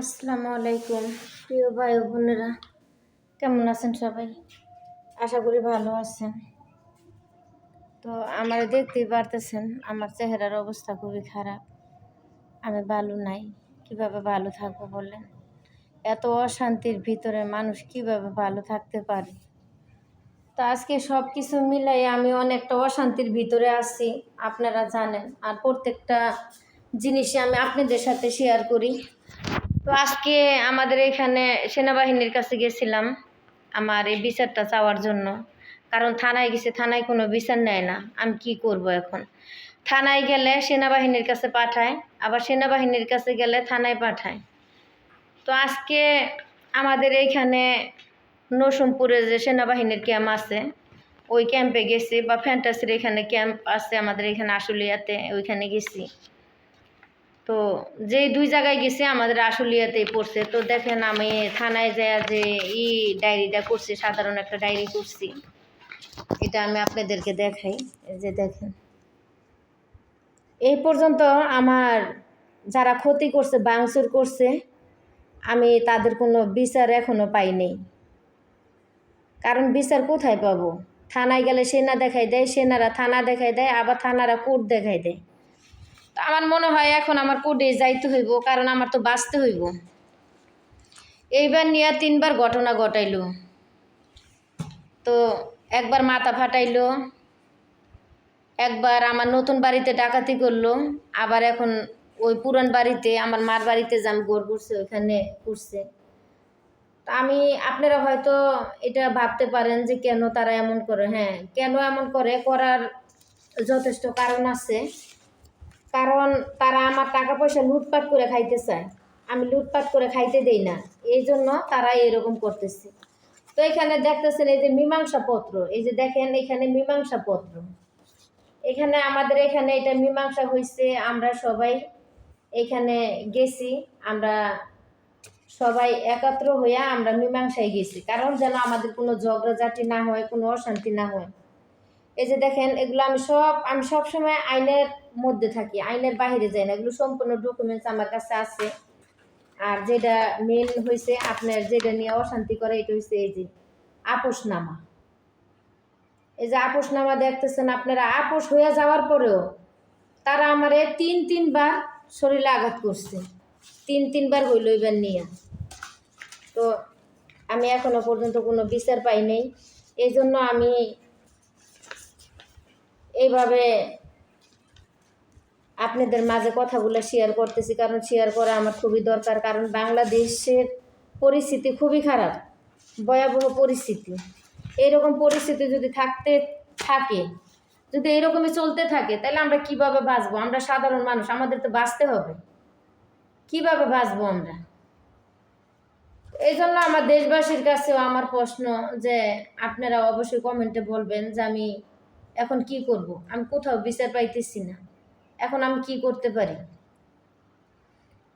আসসালামু আলাইকুম। প্রিয় ভাই বোনেরা, কেমন আছেন সবাই? আশা করি ভালো আছেন। তো আমার দেখতেই পারতেছেন, আমার চেহারার অবস্থা খুবই খারাপ। আমি ভালো নাই, কীভাবে ভালো থাকব বলেন? এত অশান্তির ভিতরে মানুষ কীভাবে ভালো থাকতে পারে? তো আজকে সব কিছু মিলাই আমি অনেকটা অশান্তির ভিতরে আছি, আপনারা জানেন। আর প্রত্যেকটা জিনিসই আমি আপনাদের সাথে শেয়ার করি। তো আজকে আমাদের এখানে সেনাবাহিনীর কাছে গেছিলাম আমার এই বিচারটা চাওয়ার জন্য। কারণ থানায় গেছে, থানায় কোনো বিচার নেয় না। আমি কি করব এখন? থানায় গেলে সেনাবাহিনীর কাছে পাঠায়, আবার সেনাবাহিনীর কাছে গেলে থানায় পাঠায়। তো আজকে আমাদের এইখানে নসুমপুরে যে সেনাবাহিনীর ক্যাম্প আছে, ওই ক্যাম্পে গেছি বা ফ্যান্টাসির এখানে ক্যাম্প আছে আমাদের এখানে আশুলিয়াতে, ওইখানে গেছি। তো যেই দুই জায়গায় গেছি, আমাদের আশুলিয়াতেই পড়ছে। তো দেখেন আমি থানায় যায় যে ই ডায়েরিটা করছি, সাধারণ একটা ডায়েরি করছি। এটা আমি আপনাদেরকে দেখাই যে দেখেন। এই পর্যন্ত আমার যারা ক্ষতি করছে বাংচুর করছে, আমি তাদের কোনো বিচার এখনও পাইনি কারণ বিচার কোথায় পাবো? থানায় গেলে সেনা দেখাই দেয়, সেনারা থানা দেখাই দেয়, আবার থানারা কোর্ট দেখাই দেয়। আমার মনে হয় এখন আমার কোর্টে যাইতে হইব, কারণ আমার তো বাঁচতে হইব। এইবার নিয়ে তিনবার ঘটনা ঘটাইল। তো একবার মাথা ফাটাইলো, একবার আমার নতুন বাড়িতে ডাকাতি করল, আবার এখন ওই পুরান বাড়িতে, আমার মার বাড়িতে যে আমি গোর করছে ওইখানে করছে তো আমি, আপনারা হয়তো এটা ভাবতে পারেন যে কেন তারা এমন করে হ্যাঁ কেন এমন করে, করার যথেষ্ট কারণ আছে। কারণ তারা আমার টাকা পয়সা লুটপাট করে খাইতে চায় আমি লুটপাট করে খাইতে দেই না। এই জন্য তারা এরকম করতেছে। তো এখানে দেখতেছেন এই যে মীমাংসা পত্র। এই যে দেখেন, এখানে মীমাংসা পত্র। এখানে আমাদের এখানে এটা মীমাংসা হয়েছে আমরা সবাই এখানে গেছি। আমরা সবাই একাত্র হইয়া আমরা মীমাংসায় গেছি। কারণ যেন আমাদের কোনো ঝগড়াঝাটি না হয়, কোনো অশান্তি না হয়। এই যে দেখেন, এগুলো আমি সব আমি সব সময় আইনের মধ্যে থাকি, আইনের বাইরে যাই না। এগুলো সম্পূর্ণ ডকুমেন্টস আমার কাছে আছে। আর যেটা মেন হয়েছে আপনার যেটা নিয়ে অশান্তি করে, এটা হয়েছে এই যে আপোষনামা। এই যে আপোষনামা দেখতেছেন আপনারা, আপোষ হয়ে যাওয়ার পরেও তারা আমারে তিন, তিনবার শরীরে আঘাত করছে। তিন, তিনবার হইল এবার নিয়ে। তো আমি এখনও পর্যন্ত কোনো বিচার পাই নাই। এই জন্য আমি এইভাবে আপনাদের মাঝে কথাগুলো শেয়ার করতেছি, কারণ শেয়ার করা আমার খুবই দরকার, কারণ বাংলাদেশের পরিস্থিতি খুবই খারাপ, ভয়াবহ পরিস্থিতি। এরকম পরিস্থিতি যদি থাকতে থাকে, যদি এরকমই চলতে থাকে, তাহলে আমরা কীভাবে বাঁচবো? আমরা সাধারণ মানুষ, আমাদের তো বাঁচতে হবে। কীভাবে বাঁচবো আমরা? এই জন্য আমার দেশবাসীর কাছেও আমার প্রশ্ন যে, আপনারা অবশ্যই কমেন্টে বলবেন যে আমি এখন কি করব? আমি কোথাও বিচার পাইতেছি না। এখন আমি কি করতে পারি?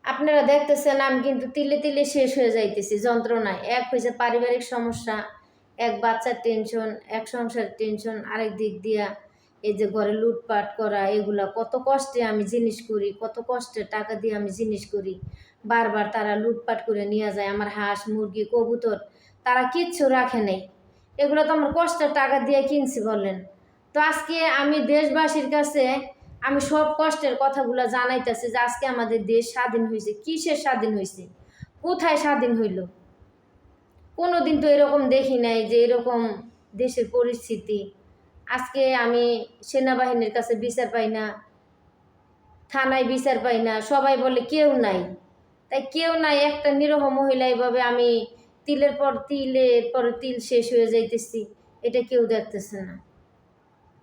আপনারা দেখতেছেন আমি কিন্তু তিলে তিলে শেষ হয়ে যাইতেছি, যন্ত্রণায়। এক হয়েছে পারিবারিক সমস্যা, এক বাচ্চার টেনশন এক সংসার টেনশন আরেক দিক দিয়া এই যে ঘরে লুটপাট করা, এগুলা কত কষ্টে আমি জিনিস করি, কত কষ্টে টাকা দিয়ে আমি জিনিস করি। বারবার তারা লুটপাট করে নিয়ে যায়, আমার হাঁস, মুরগি, কবুতর, তারা কিচ্ছু রাখে নেই। এগুলো তো আমার কষ্টের টাকা দিয়ে কিনছি বলেন। তো আজকে আমি দেশবাসীর কাছে আমি সব কষ্টের কথাগুলো জানাইতেছি যে আজকে আমাদের দেশ স্বাধীন হয়েছে কিসের স্বাধীন হয়েছে কোথায় স্বাধীন হইল? কোনো দিন তো এরকম দেখি নাই যে এরকম দেশের পরিস্থিতি। আজকে আমি সেনাবাহিনীর কাছে বিচার পাই না, থানায় বিচার পাই না, সবাই বলে কেউ নাই। তাই কেউ নাই, একটা নিরহ মহিলা এভাবে আমি তিলের পর তিলের পর তিল শেষ হয়ে যাইতেছি, এটা কেউ দেখতেছে না।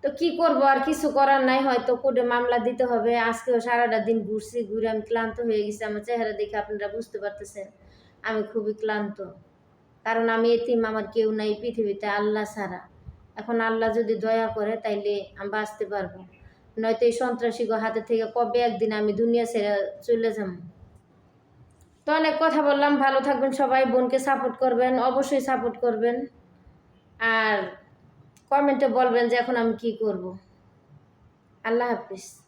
তো কি করব আর কিছু করার নাই, হয়তো কোর্টে মামলা দিতে হবে। আজকেও সারাটা দিন ঘুরছি, ঘুরে আমি ক্লান্ত হয়ে গেছি। আমার চেহারা দেখে আপনারা বুঝতে পারতেছেন, আমি খুবই ক্লান্ত। কারণ আমি এতিম, আমার কেউ নাই পৃথিবীতে, আল্লাহ ছাড়া। এখন আল্লাহ যদি দয়া করে, তাইলে আমি বাঁচতে পারব। নয়তো এই সন্ত্রাসী হাতে থেকে কবে একদিন আমি দুনিয়া ছেড়ে চলে যাব। তো অনেক কথা বললাম, ভালো থাকবেন সবাই, বোনকে সাপোর্ট করবেন, অবশ্যই সাপোর্ট করবেন। আর কমেন্টে বলবেন যে এখন আমি কি করব। আল্লাহ হাফিজ।